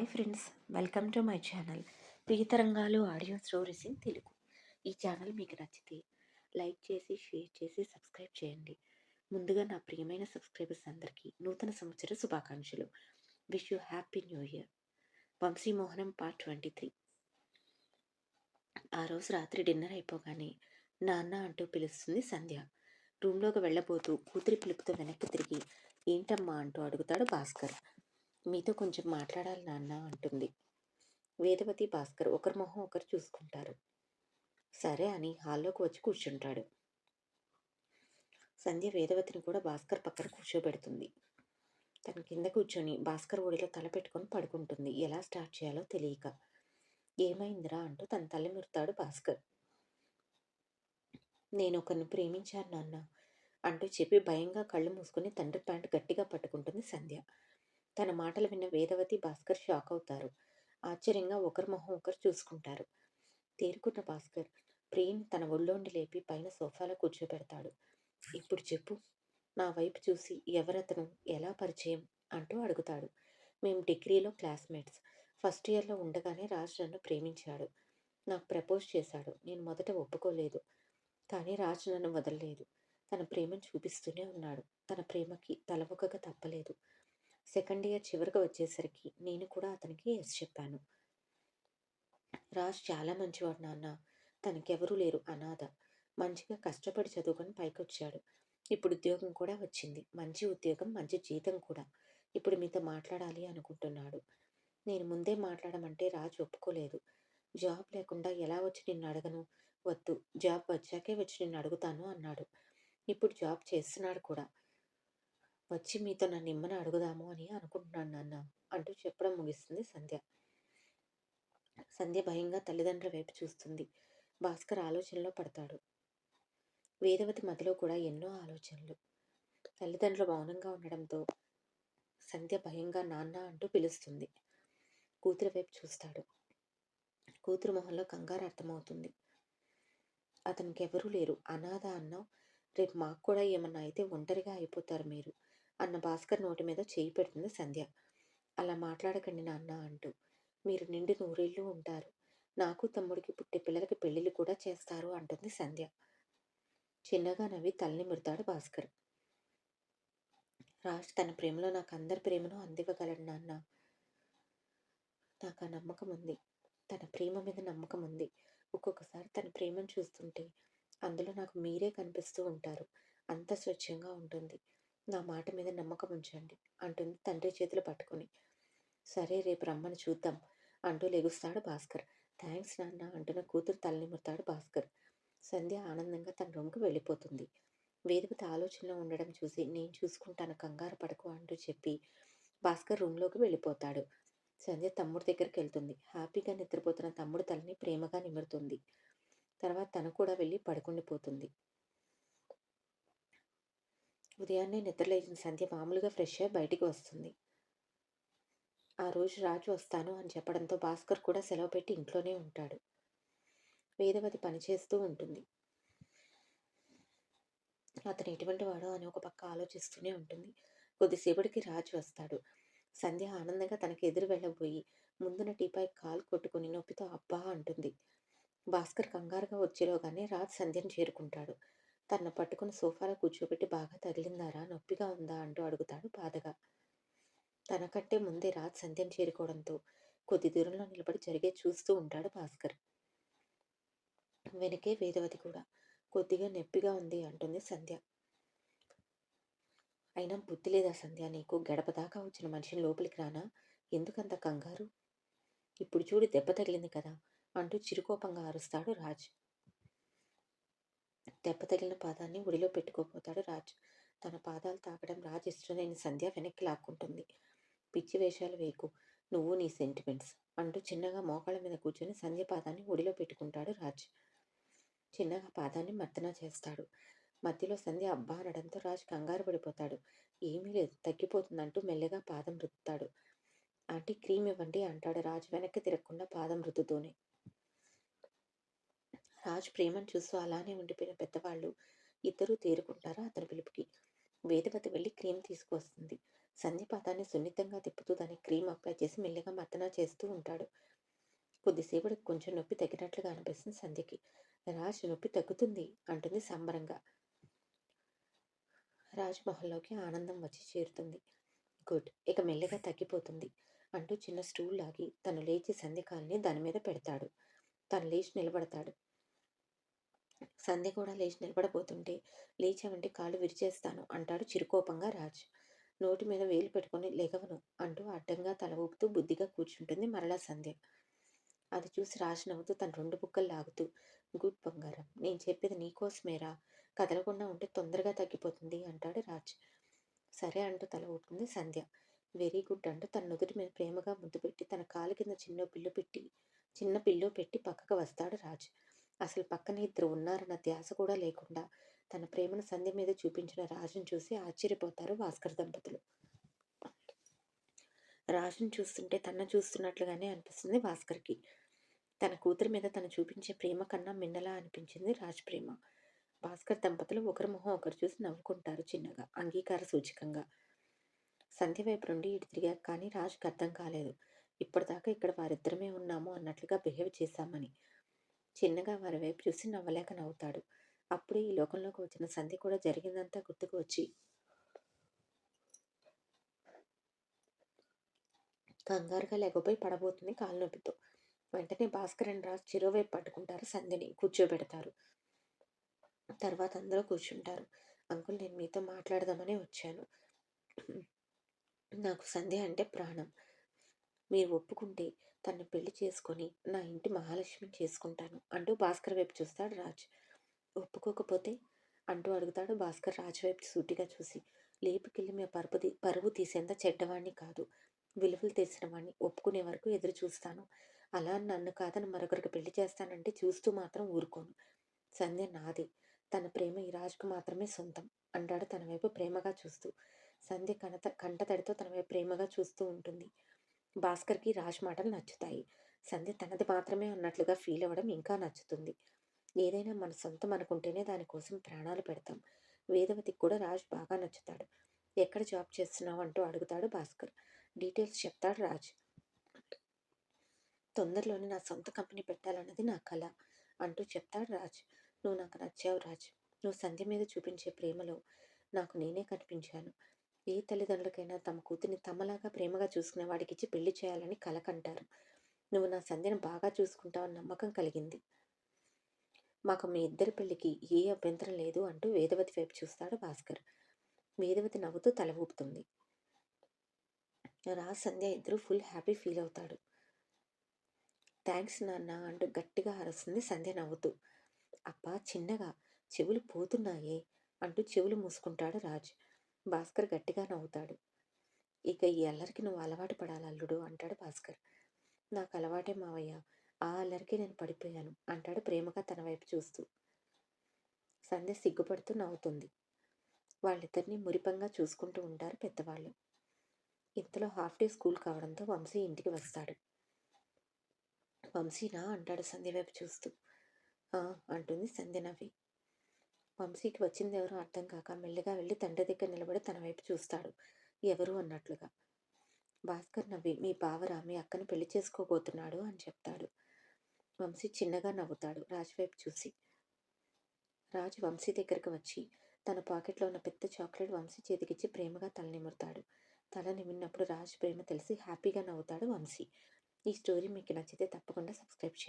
Hi friends welcome to my channel Priyatarangalu audio stories in Telugu. ఈ channel మీకు నచ్చితే like చేసి share చేసి సబ్స్క్రైబ్ చేయండి. ముందుగా నా ప్రియమైన సబ్స్క్రైబర్స్ అందరికీ నూతన సంవత్సర శుభాకాంక్షలు. Wish you happy new year Vamshimohanam part twenty three ఆ రోజు రాత్రి డిన్నర్ అయిపోగానే నాన్న అంటూ పిలుస్తుంది సంధ్య. రూమ్లోకి వెళ్ళబోతూ కూతురి పిలుపుతో వెనక్కి తిరిగి ఏంటమ్మా? అంటూ అడుగుతాడు భాస్కర్. మీతో కొంచెం మాట్లాడాలి నాన్న అంటుంది. వేదవతి భాస్కర్ ఒకరి మొహం ఒకరు చూసుకుంటారు. సరే అని హాల్లోకి వచ్చి కూర్చుంటాడు. సంధ్య వేదవతిని కూడా భాస్కర్ పక్కన కూర్చోబెడుతుంది. తన కింద కూర్చొని భాస్కర్ ఒడిలో తల పెట్టుకొని పడుకుంటుంది. ఎలా స్టార్ట్ చేయాలో తెలియక. ఏమైందిరా అంటూ తన తల్లి మిరుతాడు భాస్కర్. నేను ఒకరిని ప్రేమించాను నాన్న అంటూ చెప్పి భయంగా కళ్ళు మూసుకుని తండ్రి ప్యాంట్ గట్టిగా పట్టుకుంటుంది సంధ్య. తన మాటలు విన్న వేదవతి భాస్కర్ షాక్ అవుతారు. ఆశ్చర్యంగా ఒకరి మొహం ఒకరు చూసుకుంటారు. తేరుకున్న భాస్కర్ ప్రేమ్ తన ఒళ్ళోండి లేపి పైన సోఫాలో కూర్చోబెడతాడు. ఇప్పుడు చెప్పు నా వైపు చూసి ఎవరతను ఎలా పరిచయం? అంటూ అడుగుతాడు. మేము డిగ్రీలో క్లాస్మేట్స్. ఫస్ట్ ఇయర్లో ఉండగానే రాజ్ నన్ను ప్రేమించాడు. నాకు ప్రపోజ్ చేశాడు. నేను మొదట ఒప్పుకోలేదు. కానీ రాజ్ నన్ను వదలలేదు. తన ప్రేమను చూపిస్తూనే ఉన్నాడు. తన ప్రేమకి తలవొక్కగా తప్పలేదు. సెకండ్ ఇయర్ చివరికి వచ్చేసరికి నేను కూడా అతనికి ఎస్ చెప్పాను. రాజ్ చాలా మంచివాడు నాన్న. తనకెవరూ లేరు. అనాథ. మంచిగా కష్టపడి చదువుకొని పైకొచ్చాడు. ఇప్పుడు ఉద్యోగం కూడా వచ్చింది. మంచి ఉద్యోగం మంచి జీతం కూడా. ఇప్పుడు మీతో మాట్లాడాలి అనుకుంటున్నాడు. నేను ముందే మాట్లాడమంటే రాజు ఒప్పుకోలేదు. జాబ్ లేకుండా ఎలా వచ్చి నిన్ను అడగను? వద్దు. జాబ్ వచ్చాకే వచ్చి నిన్ను అడుగుతాను అన్నాడు. ఇప్పుడు జాబ్ చేస్తున్నాడు కూడా. వచ్చి మీతో నన్ను ఇమ్మని అడుగుదాము అని అనుకుంటున్నాను నాన్న అంటూ చెప్పడం ముగిస్తుంది సంధ్య. సంధ్య భయంగా తల్లిదండ్రుల వైపు చూస్తుంది. భాస్కర్ ఆలోచనలో పడతాడు. వేదవతి మధ్యలో కూడా ఎన్నో ఆలోచనలు. తల్లిదండ్రులు మౌనంగా ఉండడంతో సంధ్య భయంగా నాన్న అంటూ పిలుస్తుంది. కూతురు వైపు చూస్తాడు. కూతురు మొహంలో కంగారు అర్థమవుతుంది. అతనికి ఎవరూ లేరు. అనాథ అన్నావు రేపు మాకు కూడా ఏమన్నా అయితే ఒంటరిగా అయిపోతారు మీరు. అన్న భాస్కర్ నోటి మీద చేయి పెడుతుంది సంధ్య. అలా మాట్లాడకండి నాన్న అంటూ. మీరు నిండి నూరేళ్ళు ఉంటారు. నాకు తమ్ముడికి పుట్టే పిల్లలకి పెళ్ళిళ్ళు కూడా చేస్తారు అంటుంది సంధ్య. చిన్నగా నవ్వి తల్లిని మిడతాడు భాస్కర్. రాజ్ తన ప్రేమలో నాకు అందరి ప్రేమను అందివ్వగలడు నాన్న. నాకు ఆ నమ్మకం ఉంది. తన ప్రేమ మీద నమ్మకం ఉంది. ఒక్కొక్కసారి తన ప్రేమను చూస్తుంటే అందులో నాకు మీరే కనిపిస్తూ ఉంటారు. అంత స్వచ్ఛంగా ఉంటుంది. నా మాట మీద నమ్మకం ఉంచండి అంటుంది తండ్రి చేతులు పట్టుకుని. సరే రేపు రమ్మని చూద్దాం అంటూ లెగుస్తాడు భాస్కర్. థ్యాంక్స్ నాన్న అంటున్న కూతురు తలనిమురుతాడు భాస్కర్. సంధ్య ఆనందంగా తన రూమ్కి వెళ్ళిపోతుంది. వేదికత ఆలోచనలో ఉండడం చూసి నేను చూసుకుంటాను కంగారు పడకు అంటూ చెప్పి భాస్కర్ రూమ్లోకి వెళ్ళిపోతాడు. సంధ్య తమ్ముడి దగ్గరికి వెళ్తుంది. హ్యాపీగా నిద్రపోతున్న తమ్ముడు తలని ప్రేమగా నిమురుతుంది. తర్వాత తను కూడా వెళ్ళి పడుకుండిపోతుంది. ఉదయాన్నే నిద్రలేచిన సంధ్య మామూలుగా ఫ్రెష్ అయ్యి బయటికి వస్తుంది. ఆ రోజు రాజు వస్తాను అని చెప్పడంతో భాస్కర్ కూడా సెలవు పెట్టి ఇంట్లోనే ఉంటాడు. వేదవతి పనిచేస్తూ ఉంటుంది. అతను ఎటువంటి వాడో అని ఒక పక్క ఆలోచిస్తూనే ఉంటుంది. కొద్దిసేపటికి రాజు వస్తాడు. సంధ్య ఆనందంగా తనకి ఎదురు వెళ్ళబోయి ముందున టీపై కాలు కొట్టుకుని నొప్పితో అబ్బా అంటుంది. భాస్కర్ కంగారుగా వచ్చేలోగానే రాజ్ సంధ్యను చేరుకుంటాడు. తన పట్టుకుని సోఫాలో కూర్చోబెట్టి బాగా తగిలిందారా? నొప్పిగా ఉందా? అంటూ అడుగుతాడు బాధగా. తనకంటే ముందే రాజ్ సంధ్యం చేరుకోవడంతో కొద్ది దూరంలో నిలబడి జరిగే చూస్తూ ఉంటాడు భాస్కర్. వెనకే వేదవతి కూడా కొద్దిగా నొప్పిగా ఉంది అంటుంది సంధ్య. అయినా బుద్ధి లేదా సంధ్య? నీకు గడప దాకా వచ్చిన మనిషిని లోపలికి రానా? ఎందుకంత కంగారు? ఇప్పుడు చూడు దెబ్బ తగిలింది కదా? అంటూ చిరుకోపంగా అరుస్తాడు రాజ్. దెబ్బ తగిలిన పాదాన్ని ఒడిలో పెట్టుకోపోతాడు రాజ్. తన పాదాలు తాకడం రాజు ఇష్టమైన సంధ్య వెనక్కి లాక్కుంటుంది. పిచ్చి వేషాలు వేయకు. నువ్వు నీ సెంటిమెంట్స్. అంటూ చిన్నగా మోకాళ్ళ మీద కూర్చొని సంధ్య పాదాన్ని ఒడిలో పెట్టుకుంటాడు రాజ్. చిన్నగా పాదాన్ని మర్దన చేస్తాడు. మధ్యలో సంధ్య అబ్బా అనడంతో రాజ్ కంగారు పడిపోతాడు. ఏమీ లేదు. తగ్గిపోతుందంటూ మెల్లగా పాదం రుద్దుతాడు. ఆంటీ క్రీమ్ ఇవ్వండి అంటాడు రాజు. వెనక్కి తిరగకుండా పాదం రుద్దుతూనే. రాజ్ ప్రేమను చూస్తూ అలానే ఉండిపోయిన పెద్దవాళ్ళు ఇద్దరూ తేరుకుంటారు అతని పిలుపుకి. వేదవతి వెళ్ళి క్రీమ్ తీసుకువస్తుంది. సంధ్య సున్నితంగా తిప్పుతూ దానికి క్రీమ్ అప్లై చేసి మెల్లిగా మర్దన చేస్తూ ఉంటాడు. కొద్దిసేపటికి కొంచెం నొప్పి తగ్గినట్లుగా అనిపిస్తుంది సంధ్యకి. రాజ్ నొప్పి తగ్గుతుంది అంటుంది సంబరంగా. రాజ్ మొహంలోకి ఆనందం వచ్చి చేరుతుంది. గుడ్ ఇక మెల్లగా తగ్గిపోతుంది అంటూ చిన్న స్టూల్ లాగి తను లేచి సంధ్యకాల్ని దాని మీద పెడతాడు. తను లేచి నిలబడతాడు. సంధ్య కూడా లేచి నిలబడబోతుంటే లేచావంటే కాళ్ళు విరిచేస్తాను అంటాడు చిరుకోపంగా రాజ్. నోటి మీద వేలు పెట్టుకొని లెగవను అంటూ అడ్డంగా తల ఊపుతూ బుద్ధిగా కూర్చుంటుంది మరలా సంధ్య. అది చూసి రాజ్ నవ్వుతూ తన రెండు బుక్కలు లాగుతూ గుడ్ బంగారం నేను చెప్పేది నీకోసమేరా కదలకుండా ఉంటే తొందరగా తగ్గిపోతుంది అంటాడు రాజ్. సరే అంటూ తల ఊపుతుంది సంధ్య. వెరీ గుడ్ అంటూ తన నుదుటి మీద ప్రేమగా ముద్దు పెట్టి తన కాలు కింద చిన్న పిల్లు పెట్టి చిన్న పిల్లు పెట్టి పక్కకు వస్తాడు రాజు. అసలు పక్కన ఇద్దరు ఉన్నారన్న ధ్యాస కూడా లేకుండా తన ప్రేమను సంధ్య మీద చూపించిన రాజును చూసి ఆశ్చర్యపోతారు భాస్కర్ దంపతులు. రాజును చూస్తుంటే తన చూస్తున్నట్లుగానే అనిపిస్తుంది భాస్కర్కి. తన కూతురి మీద తను చూపించే ప్రేమ కన్నా మిన్నలా అనిపించింది రాజ్ ప్రేమ. భాస్కర్ దంపతులు ఒకరి మొహం ఒకరు చూసి నవ్వుకుంటారు చిన్నగా అంగీకార సూచకంగా. సంధ్య వైపు నుండి ఇటు తిరిగారు కానీ రాజుకు అర్థం కాలేదు. ఇప్పటిదాకా ఇక్కడ వారిద్దరమే ఉన్నాము అన్నట్లుగా బిహేవ్ చేశామని. చిన్నగా వారి వైపు చూసి నవ్వలేక నవ్వుతాడు. అప్పుడే ఈ లోకంలోకి వచ్చిన సంధి కూడా జరిగిందంతా గుర్తుకు వచ్చి కంగారుగా లేకపోయి పడబోతుంది కాలు నొప్పితో. వెంటనే భాస్కర్ అండ్ చిరువైపు పట్టుకుంటారు సంధిని. కూర్చోబెడతారు. తర్వాత అందరూ కూర్చుంటారు. అంకుల్ నేను మీతో మాట్లాడదామని వచ్చాను. నాకు సంధ్య అంటే ప్రాణం. మీరు ఒప్పుకుంటే తను పెళ్ళి చేసుకొని నా ఇంటి మహాలక్ష్మి చేసుకుంటాను. అంటూ భాస్కర్ వైపు చూస్తాడు రాజ్. ఒప్పుకోకపోతే అంటూ అడుగుతాడు భాస్కర్ రాజు వైపు సూటిగా చూసి లేపుకెళ్ళి మీ పరుపు పరువు తీసేంత చెడ్డవాణ్ణి కాదు. విలువలు తెలిసిన వాడిని ఒప్పుకునే వరకు ఎదురు చూస్తాను. అలా నన్ను కాదని మరొకరికి పెళ్ళి చేస్తానంటే చూస్తూ మాత్రం ఊరుకోను. సంధ్య నాది. తన ప్రేమ ఈ రాజుకు మాత్రమే సొంతం అంటాడు తన వైపు ప్రేమగా చూస్తూ. సంధ్య కనత కంటతడితో తన వైపు ప్రేమగా చూస్తూ ఉంటుంది. భాస్కర్కి రాజ్ మాటలు నచ్చుతాయి. సంధ్య తనది మాత్రమే అన్నట్లుగా ఫీల్ అవ్వడం ఇంకా నచ్చుతుంది. ఏదైనా మన సొంతం అనుకుంటేనే దానికోసం ప్రాణాలు పెడతాం. వేదవతికి కూడా రాజ్ బాగా నచ్చుతాడు. ఎక్కడ జాబ్ చేస్తున్నావు? అంటూ అడుగుతాడు భాస్కర్. డీటెయిల్స్ చెప్తాడు రాజ్. తొందరలోనే నా సొంత కంపెనీ పెట్టాలన్నది నా కళ అంటూ చెప్తాడు రాజ్. నువ్వు నాకు నచ్చావు రాజ్. నువ్వు సంధ్య మీద చూపించే ప్రేమలో నాకు నేనే కనిపించాను. ఏ తల్లిదండ్రులకైనా తమ కూతుర్ని తమలాగా ప్రేమగా చూసుకునే వాడికి ఇచ్చి పెళ్ళి చేయాలని కలకంటారు. నువ్వు నా సంధ్యను బాగా చూసుకుంటావని నమ్మకం కలిగింది. మాకు మీ ఇద్దరి పెళ్ళికి ఏ అభ్యంతరం లేదు అంటూ వేదవతి వైపు చూస్తాడు భాస్కర్. వేదవతి నవ్వుతూ తల ఊపుతుంది. రా సంధ్య ఇద్దరు ఫుల్ హ్యాపీ ఫీల్ అవుతాడు. థ్యాంక్స్ నాన్న అంటూ గట్టిగా అరుస్తుంది సంధ్య నవ్వుతూ. అప్ప చిన్నగా చెవులు పోతున్నాయే అంటూ చెవులు మూసుకుంటాడు రాజ్. భాస్కర్ గట్టిగా నవ్వుతాడు. ఇక ఈ అల్లరికి నువ్వు అలవాటు పడాలి అల్లుడు అంటాడు భాస్కర్. నాకు అలవాటే మావయ్య ఆ అల్లరికి నేను పడిపోయాను అంటాడు ప్రేమగా తన వైపు చూస్తూ. సంధ్య సిగ్గుపడుతూ నవ్వుతుంది. వాళ్ళిద్దరిని మురిపంగా చూసుకుంటూ ఉంటారు పెద్దవాళ్ళు. ఇంతలో హాఫ్ డే స్కూల్ కావడంతో వంశీ ఇంటికి వస్తాడు. వంశీనా? అంటాడు సంధ్య వైపు చూస్తూ. అంటుంది సంధ్య నవ్వి. వంశీకి వచ్చింది ఎవరో అర్థం కాక మెల్లిగా వెళ్ళి తండ్రి దగ్గర నిలబడి తన వైపు చూస్తాడు. ఎవరు అన్నట్లుగా. భాస్కర్ నవ్వి మీ బావరా మీ అక్కను పెళ్ళి చేసుకోబోతున్నాడు అని చెప్తాడు. వంశీ చిన్నగా నవ్వుతాడు. రాజు వైపు చూసి రాజు వంశీ దగ్గరకు వచ్చి తన పాకెట్లో ఉన్న పెద్ద చాక్లెట్ వంశీ చేతికిచ్చి ప్రేమగా తల నిమురుతాడు. తల నిమిరినప్పుడు రాజు ప్రేమ తెలిసి హ్యాపీగా నవ్వుతాడు వంశీ. ఈ స్టోరీ మీకు నచ్చితే తప్పకుండా సబ్స్క్రైబ్ చేయండి.